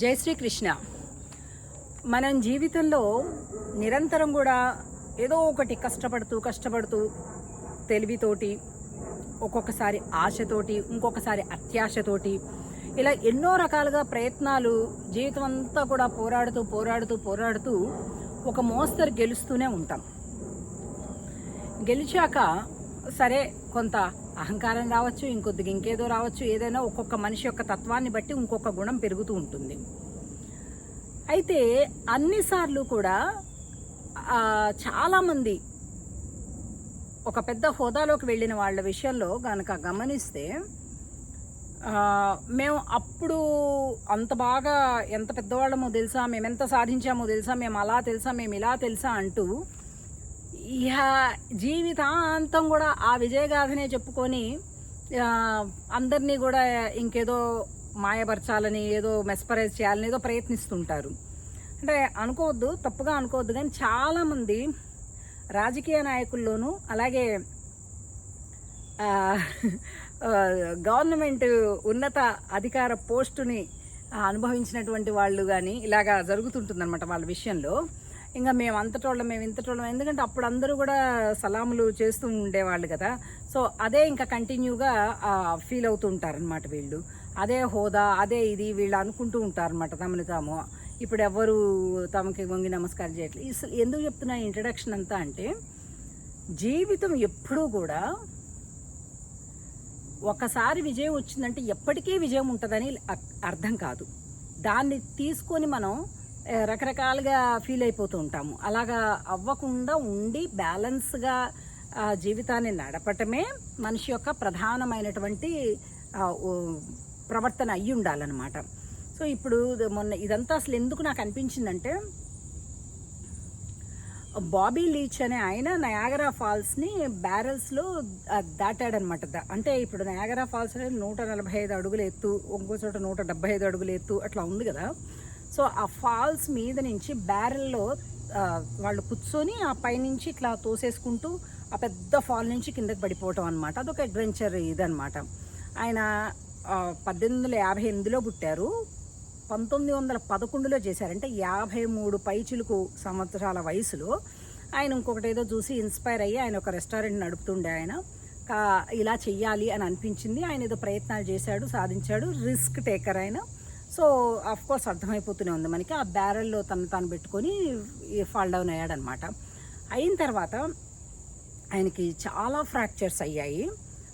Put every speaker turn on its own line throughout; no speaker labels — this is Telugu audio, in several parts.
జై శ్రీకృష్ణ. మనం జీవితంలో నిరంతరం కూడా ఏదో ఒకటి కష్టపడుతూ కష్టపడుతూ తెలివితోటి ఒక్కొక్కసారి ఆశతోటి ఇంకొకసారి అత్యాశతోటి ఇలా ఎన్నో రకాలుగా ప్రయత్నాలు జీవితం అంతా కూడా పోరాడుతూ పోరాడుతూ పోరాడుతూ ఒక మోస్తరు గెలుస్తూనే ఉంటాం. గెలిచాక సరే కొంత అహంకారం రావచ్చు ఇంకొద్దిగా ఇంకేదో రావచ్చు ఏదైనా ఒక్కొక్క మనిషి యొక్క తత్వాన్ని బట్టి ఇంకొక గుణం పెరుగుతూ ఉంటుంది. అయితే అన్నిసార్లు కూడా చాలామంది ఒక పెద్ద హోదాలోకి వెళ్ళిన వాళ్ళ విషయంలో కనుక గమనిస్తే మేము అప్పుడు అంత బాగా ఎంత పెద్దవాళ్ళమో తెలుసా మేము ఎంత సాధించామో తెలుసా మేము అలా తెలుసా మేము ఇలా తెలుసా అంటూ ఇహ జీవితాంతం కూడా ఆ విజయగాథనే చెప్పుకొని అందరినీ కూడా ఇంకేదో మాయపరచాలని ఏదో మెస్పరైజ్ చేయాలని ఏదో ప్రయత్నిస్తుంటారు. అంటే అనుకోవద్దు తప్పుగా అనుకోవద్దు కానీ చాలామంది రాజకీయ నాయకుల్లోనూ అలాగే గవర్నమెంట్ ఉన్నత అధికార పోస్టుని అనుభవించినటువంటి వాళ్ళు కానీ ఇలాగా జరుగుతుంటుందన్నమాట వాళ్ళ విషయంలో. ఇంకా మేము అంతటోళ్ళం మేము ఇంతటోళ్ళం ఎందుకంటే అప్పుడు అందరూ కూడా సలాములు చేస్తూ ఉండేవాళ్ళు కదా. సో అదే ఇంకా కంటిన్యూగా ఫీల్ అవుతూ ఉంటారనమాట వీళ్ళు. అదే హోదా అదే ఇది వీళ్ళు అనుకుంటూ ఉంటారనమాట తమని తాము. ఇప్పుడు ఎవరు తమకి వంగి నమస్కారం చేయట్లేదు ఎందుకు చెప్తున్నా ఇంట్రడక్షన్ అంతా అంటే జీవితం ఎప్పుడూ కూడా ఒకసారి విజయం వచ్చిందంటే ఎప్పటికీ విజయం ఉంటుందని అర్థం కాదు. దాన్ని తీసుకొని మనం రకరకాలుగా ఫీల్ అయిపోతూ ఉంటాము. అలాగా అవ్వకుండా ఉండి బ్యాలెన్స్గా జీవితాన్ని నడపటమే మనిషి యొక్క ప్రధానమైనటువంటి ప్రవర్తన అయ్యి ఉండాలన్నమాట. సో ఇప్పుడు మొన్న ఇదంతా అసలు ఎందుకు నాకు అనిపించిందంటే బాబీ లీచ్ అనే ఆయన నయాగరా ఫాల్స్ని బ్యారెల్స్లో దాటాడనమాట దా- అంటే ఇప్పుడు నయాగరా ఫాల్స్ అనేది నూట నలభై ఐదు అడుగులు ఎత్తు ఇంకో చోట నూట డెబ్బై ఐదు అడుగులు ఎత్తు అట్లా ఉంది కదా. సో ఆ ఫాల్స్ మీద నుంచి బ్యారెల్లో వాళ్ళు కూర్చొని ఆ పైనుంచి ఇట్లా తోసేసుకుంటూ ఆ పెద్ద ఫాల్ నుంచి కిందకి పడిపోవటం అనమాట అదొక అడ్వెంచర్ ఇదనమాట ఆయన పద్దెనిమిది వందల యాభై ఎనిమిదిలో పుట్టారు. పంతొమ్మిది వందల పదకొండులో చేశారంటే యాభై మూడు పైచులకు సంవత్సరాల వయసులో. ఆయన ఇంకొకటి ఏదో చూసి ఇన్స్పైర్ అయ్యి ఆయన ఒక రెస్టారెంట్ నడుపుతుండే ఆయన. ఇలా చెయ్యాలి అని అనిపించింది. ఆయన ఏదో ప్రయత్నాలు చేశాడు సాధించాడు. రిస్క్ టేకర్ ఆయన. సో అఫ్ కోర్స్ అర్థమైపోతూనే ఉంది మనకి. ఆ బ్యారెల్లో తను తాను పెట్టుకొని ఫాల్ డౌన్ అయ్యాడనమాట. అయిన తర్వాత ఆయనకి చాలా ఫ్రాక్చర్స్ అయ్యాయి.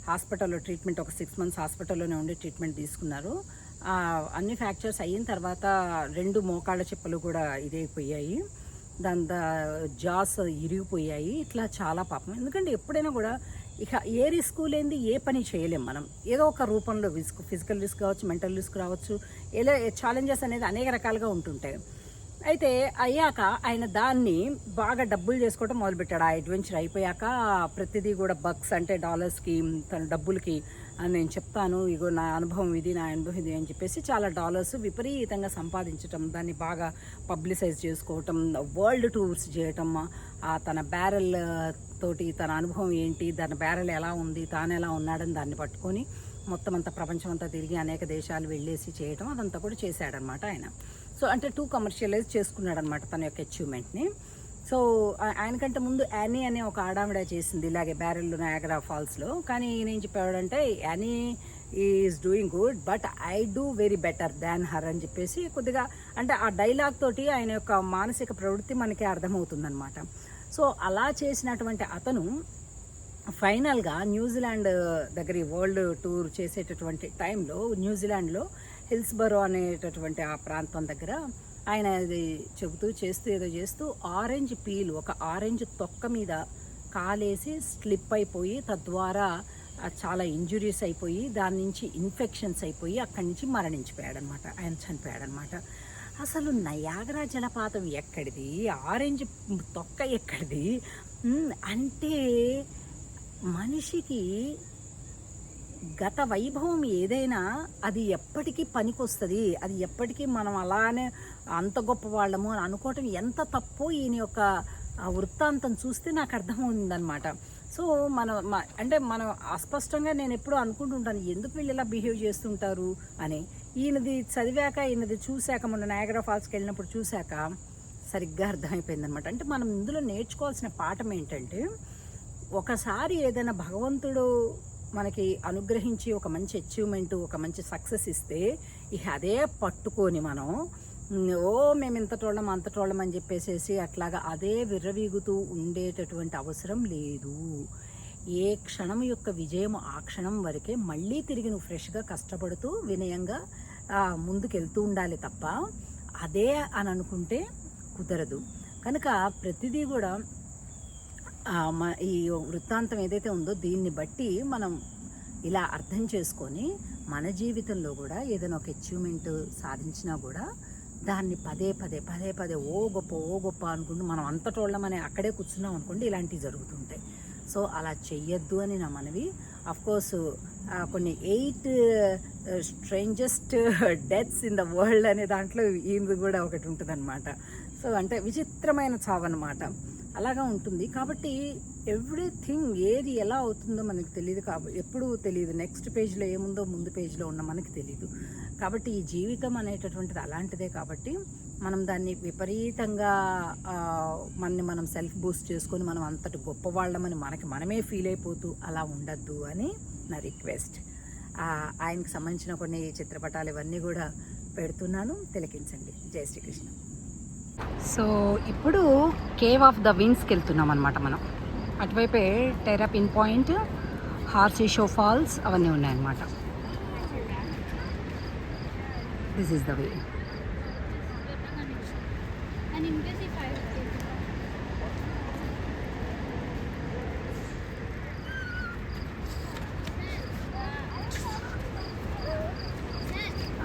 హాస్పిటల్లో ట్రీట్మెంట్ ఒక సిక్స్ మంత్స్ హాస్పిటల్లోనే ఉండి ట్రీట్మెంట్ తీసుకున్నారు. అన్ని ఫ్రాక్చర్స్ అయిన తర్వాత రెండు మోకాళ్ళ చెప్పులు కూడా ఇదైపోయాయి దాని జాస్ ఇరిగిపోయాయి. ఇట్లా చాలా పాపం. ఎందుకంటే ఎప్పుడైనా కూడా ఇక ఏ రిస్క్ లేనిది ఏ పని చేయలేం మనం. ఏదో ఒక రూపంలో రిస్క్ ఫిజికల్ రిస్క్ కావచ్చు మెంటల్ రిస్క్ రావచ్చు ఎలా ఛాలెంజెస్ అనేది అనేక రకాలుగా ఉంటుంటాయి. అయితే అయ్యాక ఆయన దాన్ని బాగా డబ్బులు చేసుకోవడం మొదలుపెట్టాడు. ఆ అడ్వెంచర్ అయిపోయాక ప్రతిదీ కూడా బక్స్ అంటే డాలర్స్కి తన డబ్బులకి అని నేను చెప్తాను. ఇగో నా అనుభవం ఇది నా అనుభవం ఇది అని చెప్పేసి చాలా డాలర్స్ విపరీతంగా సంపాదించటం దాన్ని బాగా పబ్లిసైజ్ చేసుకోవటం వరల్డ్ టూర్స్ చేయటం ఆ తన బ్యారెల్ తోటి తన అనుభవం ఏంటి తన బ్యారెల్ ఎలా ఉంది తాను ఎలా ఉన్నాడని దాన్ని పట్టుకొని మొత్తం అంతా ప్రపంచం అంతా తిరిగి అనేక దేశాలు వెళ్ళేసి చేయటం అదంతా కూడా చేశాడనమాట ఆయన. సో అంటే టూ కమర్షియలైజ్ చేసుకున్నాడనమాట తన యొక్క అచీవ్మెంట్ని సో ఆయనకంటే ముందు యానీ అనే ఒక ఆడావిడ చేసింది ఇలాగే బ్యారెల్ నయాగరా ఫాల్స్లో. కానీ నేనేం చెప్పాడంటే Annie is doing good but I do very better than her అని చెప్పేసి కొద్దిగా అంటే ఆ డైలాగ్ తోటి ఆయన యొక్క మానసిక ప్రవృత్తి మనకి అర్థమవుతుందనమాట సో అలా చేసినటువంటి అతను ఫైనల్గా న్యూజిలాండ్ దగ్గర ఈ వరల్డ్ టూర్ చేసేటటువంటి టైంలో న్యూజిలాండ్లో హిల్స్బరో అనేటటువంటి ఆ ప్రాంతం దగ్గర ఆయన అది చెబుతూ చేస్తూ ఏదో చేస్తూ ఆరెంజ్ పీల్ ఒక ఆరెంజ్ తొక్క మీద కాలేసి స్లిప్ అయిపోయి తద్వారా చాలా ఇంజురీస్ అయిపోయి దాని నుంచి ఇన్ఫెక్షన్స్ అయిపోయి అక్కడి నుంచి మరణించిపోయాడనమాట. ఆయన చనిపోయాడనమాట. అసలు నయాగరా జలపాతం ఎక్కడిది? ఆరెంజ్ తొక్క ఎక్కడిది? అంటే మనిషికి గత వైభవం ఏదైనా అది ఎప్పటికీ పనికొస్తుంది. అది ఎప్పటికీ మనం అలానే అంత గొప్ప వాళ్ళము అని అనుకోవటం ఎంత తప్పో ఈయన యొక్క వృత్తాంతం చూస్తే నాకు అర్థమైందనమాట సో మనం అంటే మనం అస్పష్టంగా నేను ఎప్పుడూ అనుకుంటుంటాను ఎందుకు వీళ్ళు ఇలా బిహేవ్ చేస్తుంటారు అని. ఈయనది చదివాక ఈయనది చూశాక మొన్న నాయగ్రా ఫాల్స్కి వెళ్ళినప్పుడు చూశాక సరిగ్గా అర్థమైపోయింది అనమాట అంటే మనం ఇందులో నేర్చుకోవాల్సిన పాఠం ఏంటంటే ఒకసారి ఏదైనా భగవంతుడు మనకి అనుగ్రహించి ఒక మంచి అచీవ్మెంట్ ఒక మంచి సక్సెస్ ఇస్తే ఇక అదే పట్టుకొని మనం ఓ మేము ఇంతటోళ్ళం అంతటోళ్ళం అని చెప్పేసేసి అట్లాగా అదే విర్రవీగుతూ ఉండేటటువంటి అవసరం లేదు. ఏ క్షణం యొక్క విజయం ఆ క్షణం వరకే మళ్ళీ తిరిగి నువ్వు ఫ్రెష్గా కష్టపడుతూ వినయంగా ముందుకెళ్తూ ఉండాలి తప్ప అదే అని అనుకుంటే కుదరదు. కనుక ప్రతిదీ కూడా ఈ వృత్తాంతం ఏదైతే ఉందో దీన్ని బట్టి మనం ఇలా అర్థం చేసుకొని మన జీవితంలో కూడా ఏదైనా ఒక అచీవ్మెంట్ సాధించినా కూడా దాన్ని పదే పదే పదే పదే ఓ గొప్ప ఓ గొప్ప అనుకుంటూ మనం అంతటోళ్ళమని అక్కడే కూర్చున్నాం అనుకోండి ఇలాంటివి జరుగుతుంటాయి. సో అలా చెయ్యొద్దు అని నా మనవి. కోర్స్ కొన్ని eight strangest deaths in the world అనే దాంట్లో ఈ కూడా ఒకటి ఉంటుందన్నమాట. సో అంటే విచిత్రమైన చావు అనమాట అలాగా ఉంటుంది. కాబట్టి ఎవ్రీథింగ్ ఏది ఎలా అవుతుందో మనకు తెలియదు కాబట్టి ఎప్పుడు తెలియదు నెక్స్ట్ పేజ్లో ఏముందో ముందు పేజ్లో ఉన్న మనకి తెలియదు కాబట్టి ఈ జీవితం అనేటటువంటిది అలాంటిదే కాబట్టి మనం దాన్ని విపరీతంగా మనని మనం సెల్ఫ్ బూస్ట్ చేసుకొని మనం అంతటి గొప్పవాళ్ళమని మనకి మనమే ఫీల్ అయిపోతూ అలా ఉండద్దు అని నా రిక్వెస్ట్. ఆయనకు సంబంధించిన కొన్ని చిత్రపటాలు ఇవన్నీ కూడా పెడుతున్నాను. తిలకించండి. జై శ్రీకృష్ణ. సో ఇప్పుడు కేవ్ ఆఫ్ ద విన్స్కి వెళ్తున్నాం అనమాట మనం. అటువైపే terrapin point horseshoe falls అవన్నీ ఉన్నాయన్నమాట. దిస్ ఈస్ ద వే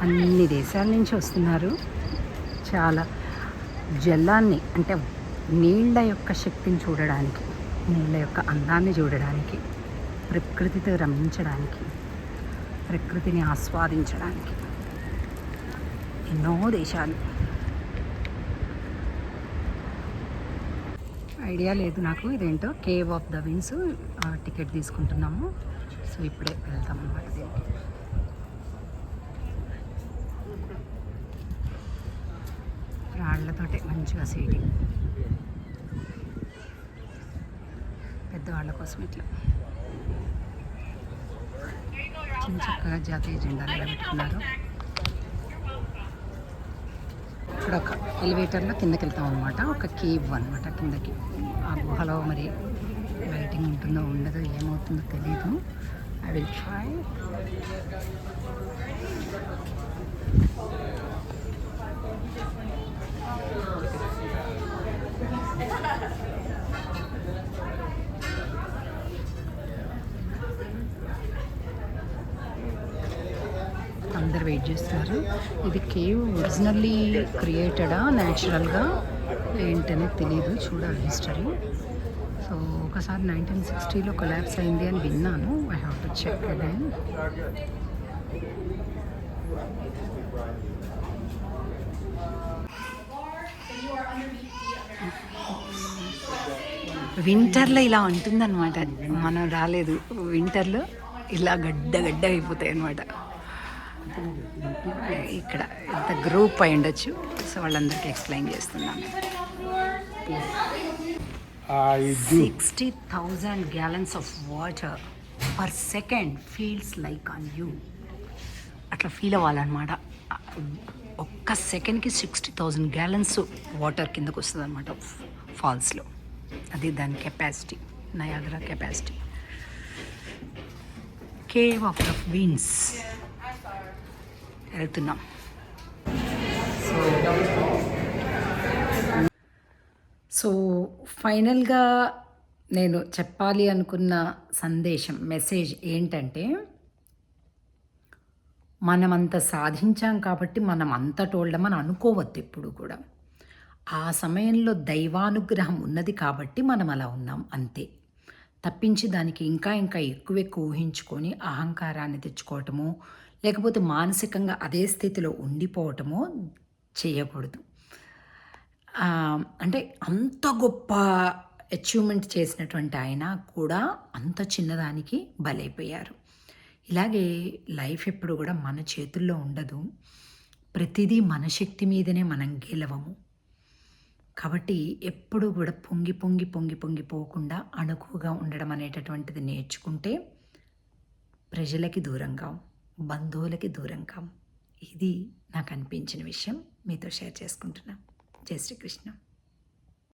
అన్ని దేశాల నుంచి వస్తున్నారు. చాలా జలాన్ని అంటే నీళ్ళ యొక్క శక్తిని చూడడానికి నీళ్ళ యొక్క అందాన్ని చూడడానికి ప్రకృతితో రమించడానికి ప్రకృతిని ఆస్వాదించడానికి. ఎన్నో దేశాలు. ఐడియా లేదు నాకు ఇదేంటో. Cave of the Winds ticket తీసుకుంటున్నాము. సో ఇప్పుడే వెళ్తాం అన్నమాట. దీనికి రాళ్ళతోటే మంచిగా సీటింగ్. పెద్దవాళ్ళ కోసం ఇట్లా. చిన్న చక్కగా జాతీయ జెండా ఎలా పెట్టుకున్నారు. ఇక్కడ ఒక ఎలివేటర్లో కిందకి వెళ్తాం అనమాట ఒక కేవ్ అనమాట కిందకి. ఆ గుహలో మరి లైటింగ్ ఉంటుందో ఉండదో ఏమవుతుందో తెలియదు ఐ విల్ ట్రై అందరు వెయిట్ చేస్తున్నారు ఇది కేవ్ ఒరిజినల్లీ క్రియేటెడా న్యాచురల్గా ఏంటనేది తెలియదు చూడాలి హిస్టరీ సో ఒకసారి నైన్టీన్ సిక్స్టీలో కొలాబ్స్ అయింది అని విన్నాను. I have to check again వింటర్లో ఇలా ఉంటుందన్నమాట. మనం రాలేదు. వింటర్లో ఇలా గడ్డ గడ్డ అయిపోతాయి అన్నమాట. ఇక్కడ ఎంత గ్రూప్ అయి ఉండొచ్చు. సో వాళ్ళందరికీ ఎక్స్ప్లెయిన్ చేస్తున్నాను. Sixty thousand gallons of water per second feels like on you అట్లా ఫీల్ అవ్వాలన్నమాట. ఒక్క సెకండ్కి సిక్స్టీ థౌజండ్ గ్యాలన్స్ వాటర్ కిందకు వస్తుంది అనమాట ఫాల్స్లో అది దాని capacity Niagara capacity Cave of the Winds వెళ్తున్నాం. సో ఫైనల్గా నేను చెప్పాలి అనుకున్న సందేశం మెసేజ్ ఏంటంటే మనమంత సాధించాం కాబట్టి మనం అంతటోళ్ళమని అనుకోవద్దు ఎప్పుడు కూడా. ఆ సమయంలో దైవానుగ్రహం ఉన్నది కాబట్టి మనం అలా ఉన్నాం అంతే. తప్పించి దానికి ఇంకా ఇంకా ఎక్కువ ఎక్కువ ఊహించుకొని అహంకారాన్ని తెచ్చుకోవటము లేకపోతే మానసికంగా అదే స్థితిలో ఉండిపోవటమో చేయకూడదు. అంటే అంత గొప్ప అచీవ్మెంట్ చేసినటువంటి ఆయన కూడా అంత చిన్నదానికి బలైపోయారు. ఇలాగే లైఫ్ ఎప్పుడు కూడా మన చేతుల్లో ఉండదు. ప్రతిదీ మన శక్తి మీదనే మనం గెలవము. కాబట్టి ఎప్పుడూ కూడా పొంగి పొంగి పొంగి పొంగి పోకుండా అణుకుగా ఉండడం అనేటటువంటిది నేర్చుకుంటే ప్రజలకి దూరంగా బంధువులకి దూరంగా ఇది నాకు అనిపించిన విషయం. మీతో షేర్ చేసుకుంటున్నాను. జై శ్రీకృష్ణ.